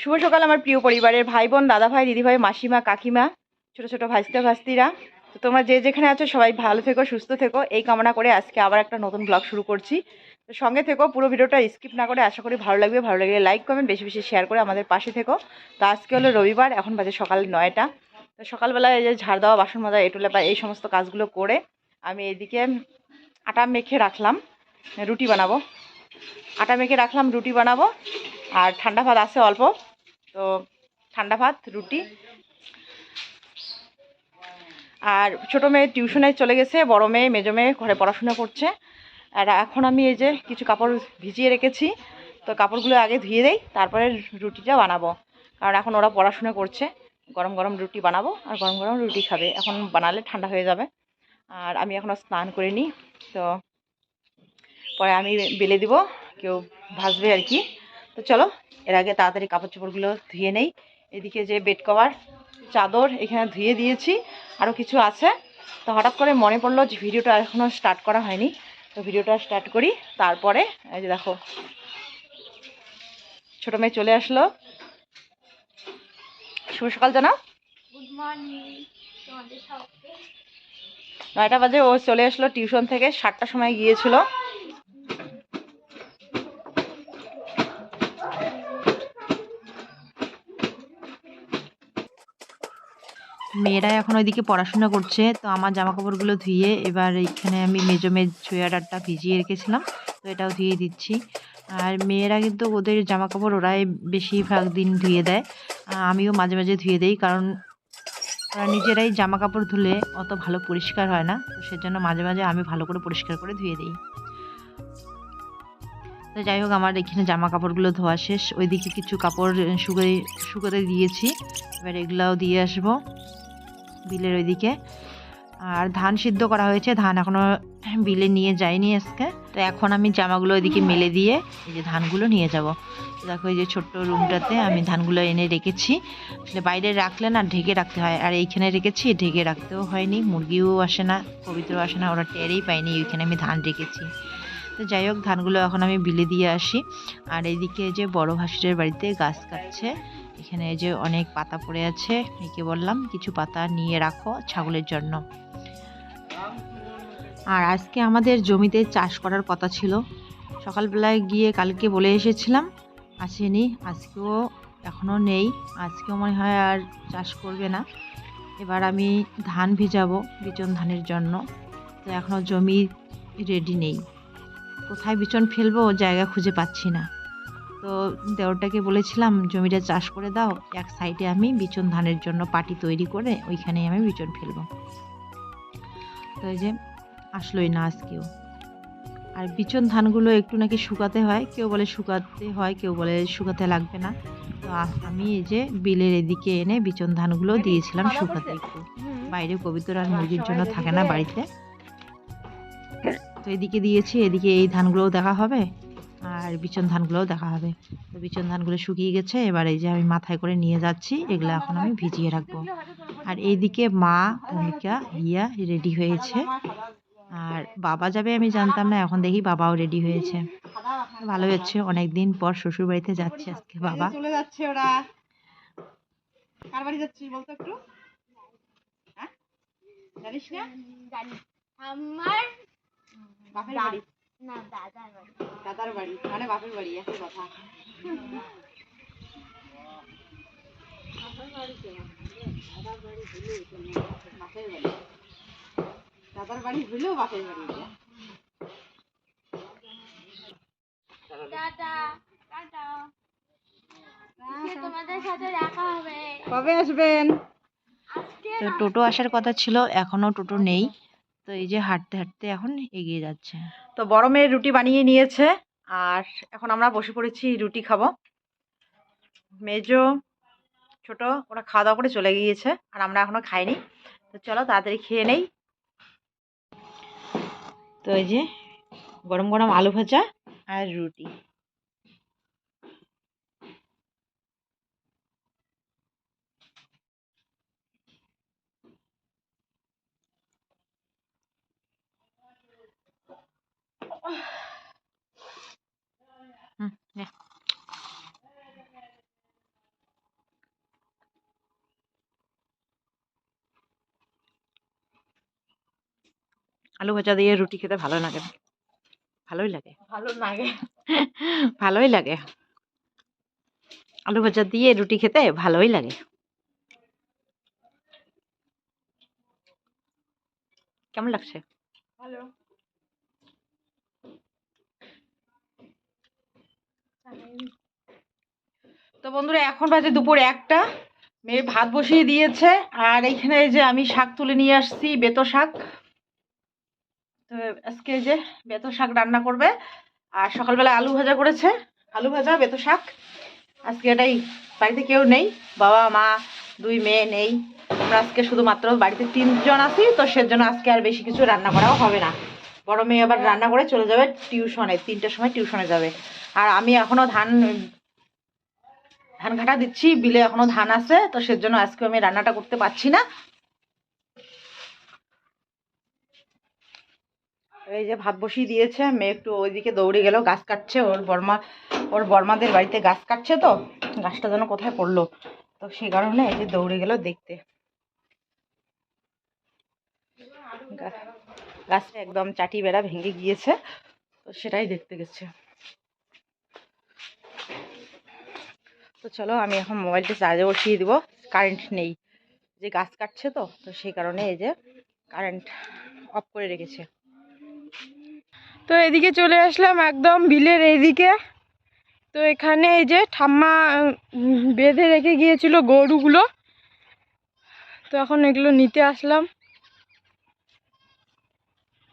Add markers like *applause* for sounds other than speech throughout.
শুভ সকাল আমার প্রিয় পরিবারের ভাই বোন, দাদা ভাই দিদিভাই মাসিমা, কাকিমা, ছোট ছোট ভাইস্তা ভাস্তিরা তো তোমরা যে যেখানে আছো সবাই ভালো থেকো, সুস্থ থেকো। এই কামনা করে আজকে আবার একটা নতুন ব্লগ শুরু করছি। তো সঙ্গে থেকো, পুরো ভিডিওটা স্কিপ না করে আশা করি ভালো লাগবে। ভালো লাগলে লাইক কমেন্ট বেশি বেশি শেয়ার করে আমাদের পাশে থেকো। তো আজকে হলো রবিবার, এখন বাজে সকাল নয়টা। তো সকালবেলায় এই যে ঝাড় দেওয়া, বাসন মাজা, এটুলে বা এই সমস্ত কাজগুলো করে আমি এদিকে আটা মেখে রাখলাম, রুটি বানাবো। আটা মেখে রাখলাম, রুটি বানাবো। আর ঠান্ডা ভাত আছে অল্প। তো ঠান্ডা ভাত, রুটি। আর ছোটো মেয়ে টিউশনে চলে গেছে, বড় মেয়ে মেজো মেয়ে ঘরে পড়াশোনা করছে। আর এখন আমি এই যে কিছু কাপড় ভিজিয়ে রেখেছি, তো কাপড়গুলো আগে ধুয়ে দেই, তারপরে রুটিটা বানাবো। কারণ এখন ওরা পড়াশোনা করছে, গরম গরম রুটি বানাবো, আর গরম গরম রুটি খাবে। এখন বানালে ঠান্ডা হয়ে যাবে। আর আমি এখনও স্নান করিনি, তো পরে আমি বেলে দিব, কেউ ভাজবে আর কি। তো চলো এর আগে তাড়াতাড়ি কাপড় চোপড়গুলো ধুয়ে নেই। এদিকে যে বেড কভার চাদর এখানে ধুয়ে দিয়েছি আরও কিছু আছে। তো হঠাৎ করে মনে পড়ল যে ভিডিওটা এখনও স্টার্ট করা হয়নি। তো ভিডিওটা স্টার্ট করি তারপরে এই যে দেখো ছোটো মেয়ে চলে আসলো। শুভ সকাল জানা নয়টা বাজে ও চলে আসলো টিউশন থেকে সাতটার সময় গিয়েছিল। মেয়েরা এখন ওইদিকে পড়াশোনা করছে, তো আমার জামা কাপড়গুলো ধুয়ে এবার এখানে আমি মেজো মেজ সোয়াটারটা ভিজিয়ে রেখেছিলাম, তো এটাও ধুয়ে দিচ্ছি। আর মেয়েরা কিন্তু ওদের জামা কাপড় ওরাই বেশিরভাগ দিন ধুয়ে দেয় আমিও মাঝে মাঝে ধুয়ে দেই কারণ ওরা নিজেরাই জামা কাপড় ধুলে অত ভালো পরিষ্কার হয় না, তো সেজন্য মাঝে মাঝে আমি ভালো করে পরিষ্কার করে ধুয়ে দিই। তো যাই হোক, আমার এখানে জামা কাপড়গুলো ধোয়া শেষ, ওইদিকে কিছু কাপড় শুকাই শুকাতে দিয়েছি, এবার এগুলাও দিয়ে আসব। বিলের ওইদিকে। আর ধান সিদ্ধ করা হয়েছে, ধান এখনও বিলে নিয়ে যায়নি আজকে। তো এখন আমি জামাগুলো ওইদিকে মেলে দিয়ে এই যে ধানগুলো নিয়ে যাব। দেখো এই যে ছোট্ট রুমটাতে আমি ধানগুলো এনে রেখেছি। আসলে বাইরে রাখলে না ঢেকে রাখতে হয়, আর এইখানে রেখেছি, ঢেকে রাখতেও হয়নি, মুরগিও আসে না, পবিত্র আসে না, ওরা টেরেই পায়নি ওইখানে আমি ধান রেখেছি। তো যাই হোক, ধানগুলো এখন আমি বিলে দিয়ে আসি। আর এইদিকে যে বড় ভাসুরের বাড়িতে গাছ কাটছে এখানে যে অনেক পাতা পড়ে আছে, একে বললাম কিছু পাতা নিয়ে রাখো ছাগলের জন্য। আর আজকে আমাদের জমিতে চাষ করার কথা ছিল। সকালবেলায় গিয়ে কালকে বলে এসেছিলাম, আসেনি, আজকেও এখনও নেই। আজকেও মনে হয় আর চাষ করবে না। এবার আমি ধান ভিজাবো বিচন ধানের জন্য। তো এখনও জমি রেডি নেই। কোথায় বিচন ফেলব, জায়গা খুঁজে পাচ্ছি না। তো দেওরটাকে বলেছিলাম জমিটা চাষ করে দাও এক সাইডে আমি বিচন ধানের জন্য পাটি তৈরি করে ওইখানেই আমি বিচন ফেলব। তো এই যে আসলোই না আজকেও আর বিচন ধানগুলো একটু নাকি শুকাতে হয় কেউ বলে শুকাতে হয় কেউ বলে শুকাতে লাগবে না। তো আমি এই যে বিলের এদিকে এনে বিচন ধানগুলো দিয়েছিলাম শুকাতে একটু। বাইরে পবিত্র আর মুরগির জন্য থাকে না বাড়িতে। তো এদিকে দিয়েছি এদিকে এই ধানগুলোও দেখা হবে। আর বিচন ধানগুলোও দেখা হবে। তো বিচন ধানগুলো শুকিয়ে গেছে এবার এই যে আমি মাথায় করে নিয়ে যাচ্ছি এগুলো এখন আমি ভিজিয়ে রাখব। আর এইদিকে মা ভূমিকা হিয়া রেডি হয়েছে। আর বাবা যাবে আমি জানতাম না এখন দেখি বাবাও রেডি হয়েছে। ভালো হচ্ছে অনেক দিন পর শ্বশুর বাড়িতে যাচ্ছে আজকে বাবা। চলে যাচ্ছে ওরা। কার বাড়ি যাচ্ছিস বলতো একটু? হ্যাঁ? জানিস না? জানি। আমার বাপের বাড়ি। না দাদার বাড়ি। দাদার বাড়ি? মানে বাপের বাড়ি একই কথা। বাপের বাড়ি। দাদার বাড়ি হইলেও বাপের বাড়ি এটা। টাটা টাটা তোমাদের সাথে দেখা হবে। কবে আসবেন? তো টোটো আসার কথা ছিল এখনও টোটো নেই। তো এই যে হাঁটতে হাঁটতে এখন এগিয়ে যাচ্ছে। তো বড় মেয়ের রুটি বানিয়ে নিয়েছে, আর এখন আমরা বসে পড়েছি রুটি খাব। মেজো ছোট, ওরা খাওয়া দাওয়া করে চলে গিয়েছে, আর আমরা এখনও খাইনি। তো চলো তাড়াতাড়ি খেয়ে নেই। তো এই যে গরম গরম আলু ভাজা আর রুটি। *sighs* Mm, আলু ভাজা দিয়ে রুটি খেতে ভালো লাগে ভালোই লাগে। ভালো লাগে। *laughs* ভালোই লাগে। আলু ভাজা দিয়ে রুটি খেতে ভালোই লাগে। কেমন লাগছে? ভালো। তো বন্ধুরা, এখন বাজে দুপুর একটা। মেয়ে ভাত বসিয়ে দিয়েছে, আর এইখানে এই যে আমি শাক তুলে নিয়ে আসছি, বেতো শাক। তো আজকে যে বেতো শাক রান্না করবে, আর সকালবেলা আলু ভাজা করেছে। আলু ভাজা, বেতো শাক। আজকে এটাই, বাড়িতে কেউ নেই, বাবা, মা, দুই মেয়ে নেই। আমরা আজকে শুধুমাত্র বাড়িতে তিনজন আছি, তো সেজন্য আজকে আর বেশি কিছু রান্না করাও হবে না। বড় মেয়ে আবার রান্না করে চলে যাবে টিউশনে, তিনটার সময় টিউশনে যাবে। আর আমি এখনও ধান ধান ঘাটা দিচ্ছি, বিলে এখনও ধান আছে, তো সেজন্য আজকে আমি রান্নাটা করতে পারছি না। এই যে ভাত বসিয়ে দিয়েছে, মেয়ে একটু ওইদিকে দৌড়ে গেল, গাছ কাটছে, ওর বর্মা, ওর বর্মাদের বাড়িতে গাছ কাটছে তো, গাছটা যেন কোথায় পড়ল, তো সেই কারণে এই যে দৌড়ে গেল দেখতে। গাছটা একদম চাটি বেড়া ভেঙে গিয়েছে, তো সেটাই দেখতে গেছে। তো চলো আমি এখন মোবাইলটা চার্জে বসিয়ে দিব কারেন্ট নেই। যে গাছ কাটছে তো তো সেই কারণে এই যে কারেন্ট অফ করে রেখেছে। তো এদিকে চলে আসলাম একদম বিলের এইদিকে তো এখানে এই যে ঠাম্মা বেঁধে রেখে গিয়েছিল গরুগুলো। তো এখন এগুলো নিতে আসলাম।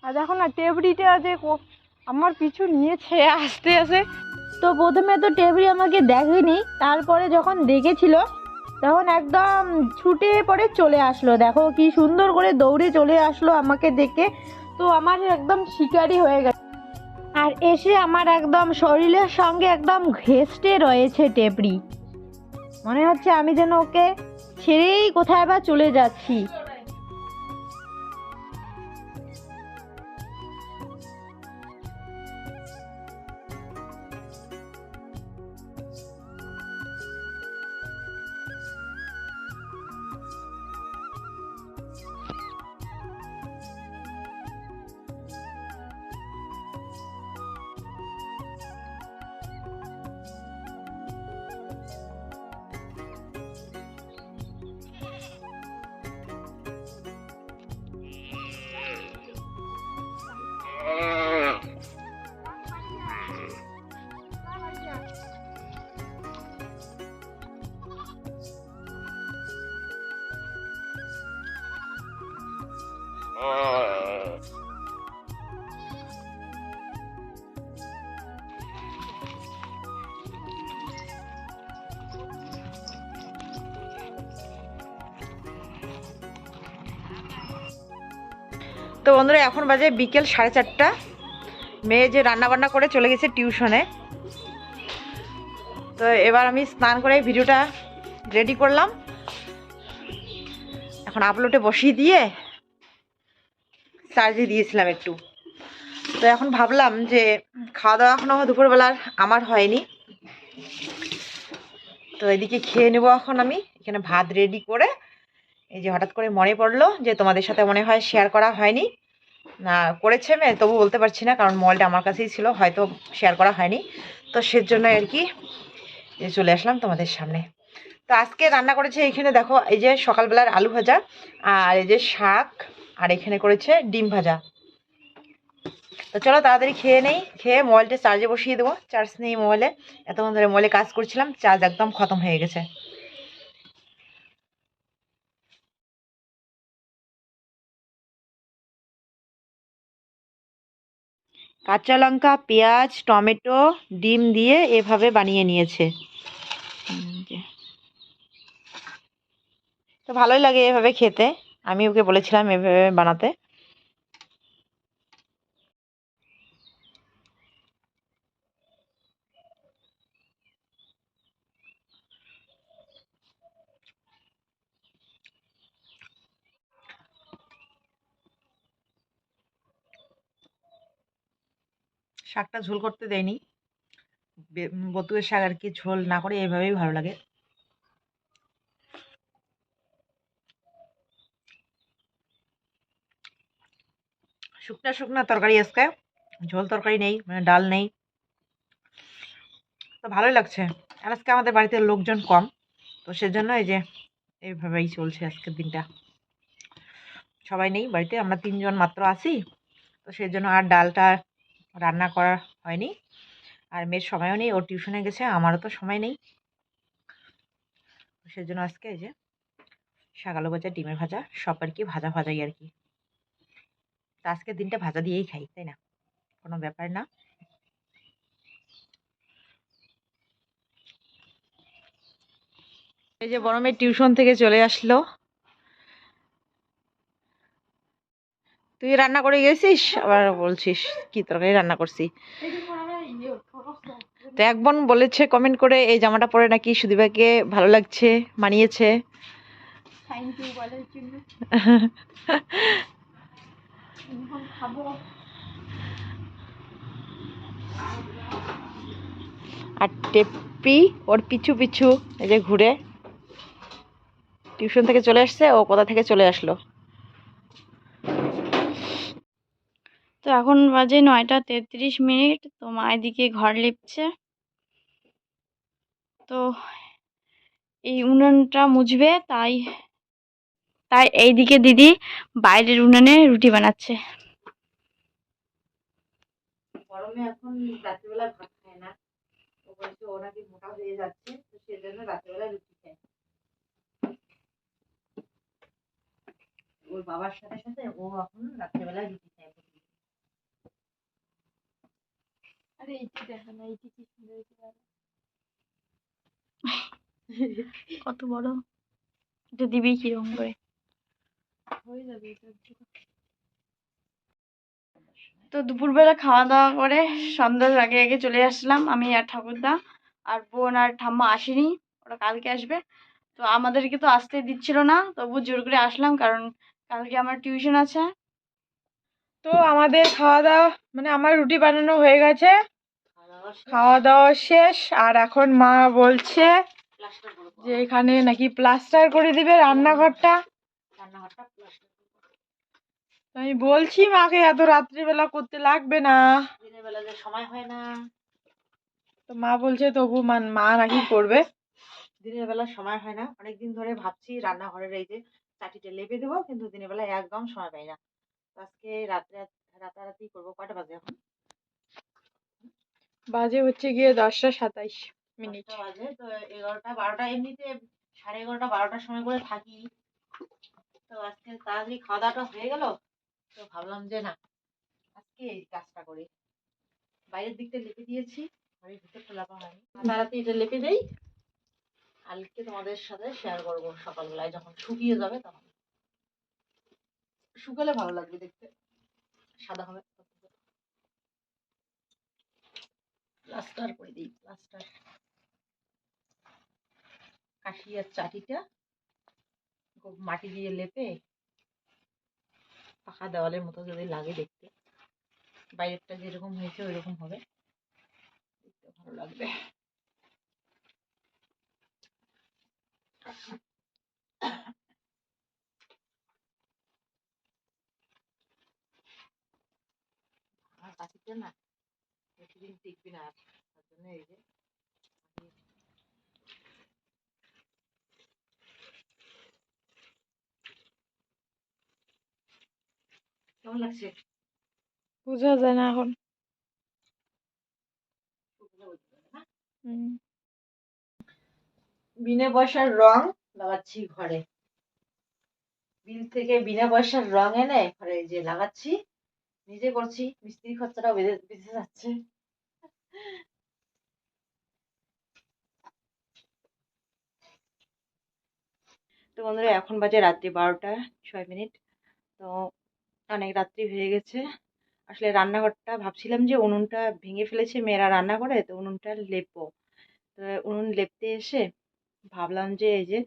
আর দেখো না টেবরিটা যে আমার পিছু নিয়েছে, আসতে আসে তো প্রথমে তো টেবরি আমাকে দেখেনি, তারপরে যখন দেখেছিল, তখন একদম ছুটে পড়ে চলে আসলো। দেখো কি সুন্দর করে দৌড়ে চলে আসলো আমাকে দেখে। তো আমার একদম শিকারি হয়ে গেছে। আর এসে আমার একদম শরীরের সঙ্গে একদম ঘেস্টে রয়েছে টেপরি মনে হচ্ছে আমি যেন ওকে ছেড়েই কোথায় বা চলে যাচ্ছি। তো বন্ধুরা, এখন বাজে বিকেল সাড়ে চারটা। মেয়ে যে রান্না বান্না করে চলে গেছে টিউশনে। তো এবার আমি স্নান করে ভিডিওটা রেডি করলাম। এখন আপলোডে বসিয়ে দিয়ে চার্জে দিয়েছিলাম একটু। তো এখন ভাবলাম যে খাওয়া দাওয়া এখনও দুপুরবেলার আমার হয়নি। তো এদিকে খেয়ে নেব এখন আমি। এখানে ভাত রেডি করে এই যে হঠাৎ করে মনে পড়ল যে তোমাদের সাথে মনে হয় শেয়ার করা হয়নি। না, করেছে মেয়ে তবু বলতে পারছি না কারণ মোবাইলটা আমার কাছেই ছিল, হয়তো শেয়ার করা হয়নি। তো সেজন্য আর কি চলে আসলাম তোমাদের সামনে। তো আজকে রান্না করেছে এখানে দেখো, এই যে সকালবেলার আলু ভাজা আর এই যে শাক আর এখানে করেছে ডিম ভাজা। তো চলো তাড়াতাড়ি খেয়ে নেই, খেয়ে মোবাইলটা চার্জে বসিয়ে দেবো। চার্জ নেই মোবাইলে এতক্ষণ ধরে মোবাইলে কাজ করছিলাম, চার্জ একদম খতম হয়ে গেছে। কাঁচা লঙ্কা, পেঁয়াজ, টমেটো, ডিম দিয়ে এভাবে বানিয়ে নিয়েছে। তো ভালোই লাগে এভাবে খেতে। আমি ওকে বলেছিলাম এভাবে বানাতে। শাকটা ঝোল করতে দেয়নি বতুয়ের শাক আর কি ঝোল না করে এভাবেই ভালো লাগে। শুকনা তরকারি আজকে। ঝোল তরকারি নেই মানে ডাল নেই। তো ভালোই লাগছে। আর আজকে আমাদের বাড়িতে লোকজন কম। তো সেজন্য এই যে এইভাবেই চলছে আজকের দিনটা। সবাই নেই বাড়িতে, আমরা তিনজন মাত্র আছি। তো সেই জন্য আর ডালটা রান্না করা হয়নি। আর মেয়ের সময়ও নেই, ওর টিউশনে গেছে, আমারও তো সময় নেই। তো সেজন্য আজকে এই যে শাকালো ভাজা, ডিমের ভাজা, সব আর কি ভাজা ভাজাই আর কি। তা আজকের দিনটা ভাজা দিয়েই খাই তাই না? কোনো ব্যাপার না। এই যে বড় মেয়ে টিউশন থেকে চলে আসলো। তুই রান্না করে গেছিস? আবার বলছিস কি তরকারি রান্না করছি? তো এক বোন বলেছে কমেন্ট করে এই জামাটা পরে নাকি সুদীপাকে ভালো লাগছে মানিয়েছে *laughs* থ্যাংক ইউ বলার জন্য এখন খাব আর টেপি ওর পিছু পিছু, এই যে ঘুরে। টিউশন থেকে চলে আসছে, ও কোথা থেকে চলে আসলো? তো এখন বাজে নয়টা তেত্রিশ মিনিট, তো মা এদিকে ঘর লিপছে। তো এই উনুনটা মুছবে, তাই তাই এইদিকে দিদি বাইরের উনুনে রুটি বানাচ্ছে। গরমে এখন রাত্রিবেলা ভাত খায় না। ও বলছে ও নাকি মোটা হয়ে যাচ্ছে তো সেজন্য রাত্রিবেলা রুটি খায়। ওর বাবার সাথে সাথে ও এখন রাত্রিবেলা রুটি খায়। আরে এইটি দেখো না এইটি কি সুন্দর কত বড়? এটা দিবি কীরকম করে? হয়ে যাবে এটা তো দুপুরবেলা খাওয়া দাওয়া করে সন্ধ্যার আগে আগে চলে আসলাম আমি আর ঠাকুরদা আর বোন আর ঠাম্মা আসেনি ওরা কালকে আসবে। তো আমাদেরকে তো আসতে দিচ্ছিল না তবু জোর করে আসলাম কারণ কালকে আমার টিউশন আছে। তো আমাদের খাওয়া দাওয়া মানে আমার রুটি বানানো হয়ে গেছে। খাওয়া দাওয়া শেষ আর এখন মা বলছে যে এখানে নাকি প্লাস্টার করে দিবে রান্নাঘরটা। রান্নাঘরটা? প্লাস্টার আমি বলছি মাকে এত রাত্রিবেলা করতে লাগবে না। দিনের বেলা যে সময় হয় না। তো মা বলছে তবু মান মা নাকি করবে। দিনের বেলা সময় হয় না। অনেকদিন ধরে ভাবছি রান্নাঘরের এই যে চাটিটা লেপে দেবো কিন্তু দিনের বেলা একদম সময় পাই না। আজকে রাত্রে রাতারাতি করব। কটা বাজে এখন? বাজে হচ্ছে গিয়ে দশটা সাতাইশ মিনিট। বাজে তো এগারোটা বারোটা এমনিতে সাড়ে এগারোটা বারোটার সময় করে থাকি। তো আজকে তাড়াতাড়ি খাওয়া দাওয়াটা হয়ে গেল, তো ভাবলাম যে না, আজকে এই কাজটা করি। বাইরের দিকটা লেপে দিয়েছি ঘরের ভিতরটা লেপা হয়নি। তাড়াতাড়ি এটা লেপে দেই, কালকে তোমাদের সাথে শেয়ার করব সকালবেলায়, যখন শুকিয়ে যাবে তখন। শুকালে ভালো লাগবে দেখতে, সাদা হবে। প্লাস্টার করে দিই প্লাস্টার কাশি আর চাটিটা মাটি দিয়ে লেপে পাকা দেওয়ালের মতো যদি লাগে দেখতে। বাইরেরটা যেরকম হয়েছে ওইরকম হবে। দেখতে ভালো লাগবে। কাশিটা না, বেশি দিন টিকবি না তার জন্য এই যে কেমন লাগছে? বোঝা যায় না এখন। বিনা পয়সার রং লাগাচ্ছি ঘরে। বিল থেকে বিনা পয়সার রং এনে ঘরে যে লাগাচ্ছি নিজে করছি মিস্ত্রি খরচাটাও বেঁধে বেঁচে যাচ্ছে। তো বন্ধুরা এখন বাজে রাত্রি বারোটা ছয় মিনিট। তো অনেক রাত্রি হয়ে গেছে। আসলে রান্নাঘরটা ভাবছিলাম যে উনুনটা ভেঙে ফেলেছে, মেয়েরা রান্না করে, তো উনুনটা লেপবো। তো উনুন লেপতে এসে ভাবলাম যে এই যে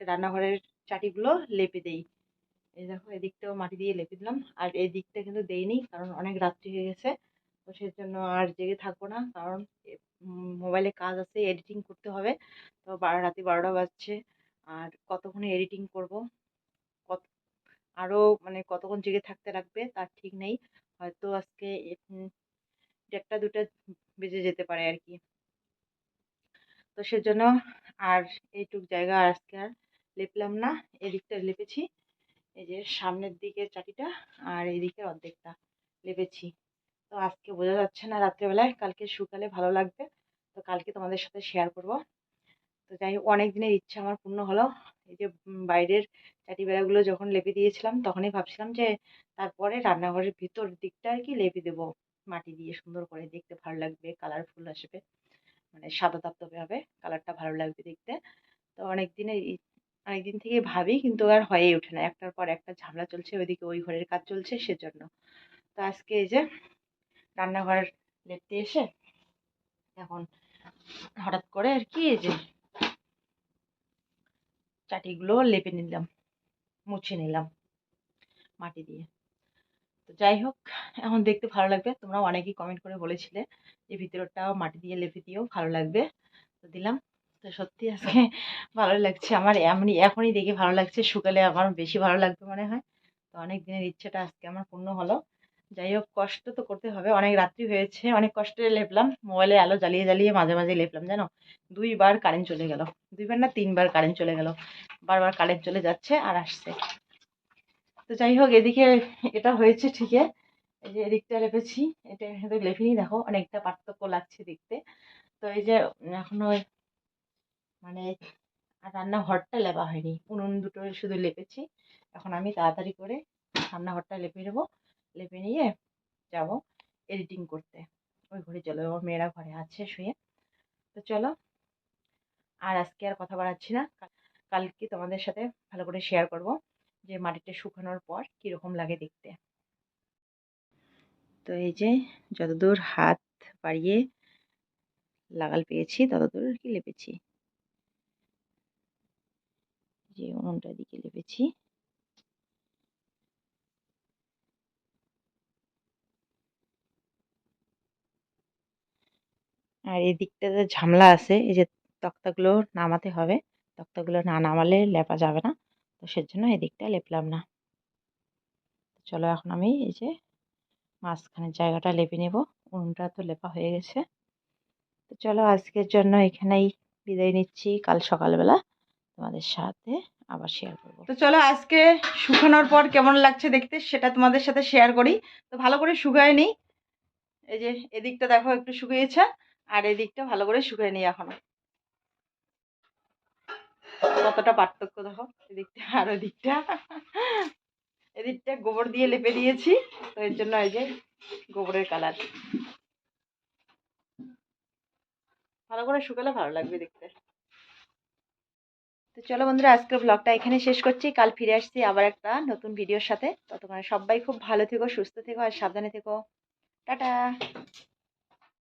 রান্নাঘরের চাটিগুলো লেপে দেই। এই দেখো, এদিকটাও মাটি দিয়ে লেপে দিলাম। আর এই দিকটা কিন্তু দেইনি, কারণ অনেক রাত্রি হয়ে গেছে। তো সেই জন্য আর জেগে থাকব না, কারণ মোবাইলে কাজ আছে, এডিটিং করতে হবে। তো রাতে বারোটা বাজছে। আর কতক্ষণে এডিটিং করব? আরও মানে কতক্ষণ জেগে থাকতে লাগবে তার ঠিক নেই। হয়তো আজকে দেড়টা দুটা বেজে যেতে পারে আর কি। তো সেজন্য আর এইটুক জায়গা আজকে আর লেপলাম না। এদিকটা লেপেছি। এই যে সামনের দিকের চাটিটা আর এই দিকের অর্ধেকটা লেপেছি। তো আজকে বোঝা যাচ্ছে না রাত্রেবেলায়, কালকে শুকালে ভালো লাগবে। তো কালকে তোমাদের সাথে শেয়ার করব। তো যাই হোক অনেক দিনের ইচ্ছা আমার পূর্ণ হলো। এই যে বাইরের বেড়াগুলো যখন লেপে দিয়েছিলাম, তখনই ভাবছিলাম যে তারপরে রান্নাঘরের ভিতর দিকটা আর কি লেপে দেবো। মাটি দিয়ে সুন্দর করে দেখতে ভালো লাগবে কালারফুল আসবে। মানে সাদা ধপধপে হবে কালারটা ভালো লাগবে দেখতে। তো অনেক দিনের ই- অনেক দিন থেকে ভাবি, কিন্তু আর হয়েই ওঠে না। একটার পর একটা ঝামেলা চলছে, ওইদিকে ওই ঘরের কাজ চলছে সেজন্য। তো আজকে এই যে রান্নাঘর লেপতে এসে এখন হঠাৎ করে আর কি এই যে চাটিগুলো লেপে নিলাম। মুছে নিলাম মাটি দিয়ে। তো যাই হোক, এখন দেখতে ভালো লাগবে। তোমরা অনেকেই কমেন্ট করে বলেছিলে যে ভিতরটাও মাটি দিয়ে লেপে দিয়েও ভালো লাগবে। তো দিলাম। তো সত্যি আজকে ভালো লাগছে আমার, এমনি এখনই দেখে ভালো লাগছে। শুকালে আমার বেশি ভালো লাগবে মনে হয়। তো অনেক দিনের ইচ্ছেটা আজকে আমার পূর্ণ হলো। যাই হোক, কষ্ট তো করতে হবে। অনেক রাত্রি হয়েছে, অনেক কষ্টে লেপলাম। মোবাইলে আলো জ্বালিয়ে জ্বালিয়ে মাঝে মাঝে লেপলাম, জানো? দুইবার কারেন্ট চলে গেল। দুইবার না তিনবার কারেন্ট চলে গেল। বারবার কারেন্ট চলে যাচ্ছে আর আসছে। তো যাই হোক, এদিকে এটা হয়েছে ঠিকই। এই যে এদিকটা লেপেছি, এটা কিন্তু লেপিনি দেখো, অনেকটা পার্থক্য লাগছে দেখতে। তো এই যে এখন মানে রান্নাঘরটা লেপা হয়নি। উনুন দুটো শুধু লেপেছি। এখন আমি তাড়াতাড়ি করে রান্নাঘরটা লেপে নেব। লেপে নিয়ে যাব এডিটিং করতে। ওই ঘরে চলো, আমার মেয়েরা ঘরে আছে শুয়ে। তো চলো, আর আজকে আর কথা বাড়াচ্ছি না। কালকে তোমাদের সাথে ভালো করে শেয়ার করব যে মাটিটা শুকানোর পর কীরকম লাগে দেখতে। তো এই যে যতদূর হাত বাড়িয়ে লাগাল পেয়েছি, ততদূর আর কি লেপেছি। যে উনুনটার দিকে লেপেছি। আর এই দিকটাতে ঝামলা আছে, এই যে তক্তাগুলো নামাতে হবে, তক্তাগুলো না নামালে লেপা যাবে না। তো সেজন্য এই দিকটা লেপলাম না। চলো এখন আমি এই যে মাঝখানের জায়গাটা লেপে নেব, উনুনটা তো লেপা হয়ে গেছে। তো চলো আজকের জন্য এখানেই বিদায় নিচ্ছি, কাল সকালবেলা তোমাদের সাথে আবার শেয়ার করব। তো চলো আজকে শুকানোর পর কেমন লাগছে দেখতে সেটা তোমাদের সাথে শেয়ার করি। তো ভালো করে শুকায় নিই। এই যে এদিকটা দেখো একটু শুকিয়েছে। আর এদিকটা ভালো করে শুকিয়ে নিই এখনও। কতটা পার্থক্য দেখো এদিকটা আর ওদিকটা এদিকটা গোবর দিয়ে লেপে দিয়েছি, তো এর জন্য এই যে গোবরের কালার। ভালো করে শুকালে ভালো লাগবে দেখতে। তো চলো বন্ধুরা, আজকের ব্লগটা এখানে শেষ করছি। কাল ফিরে আসছি আবার একটা নতুন ভিডিওর সাথে। ততক্ষণে সবাই খুব ভালো থেকো, সুস্থ থেকো আর সাবধানে থেকো। টাটা!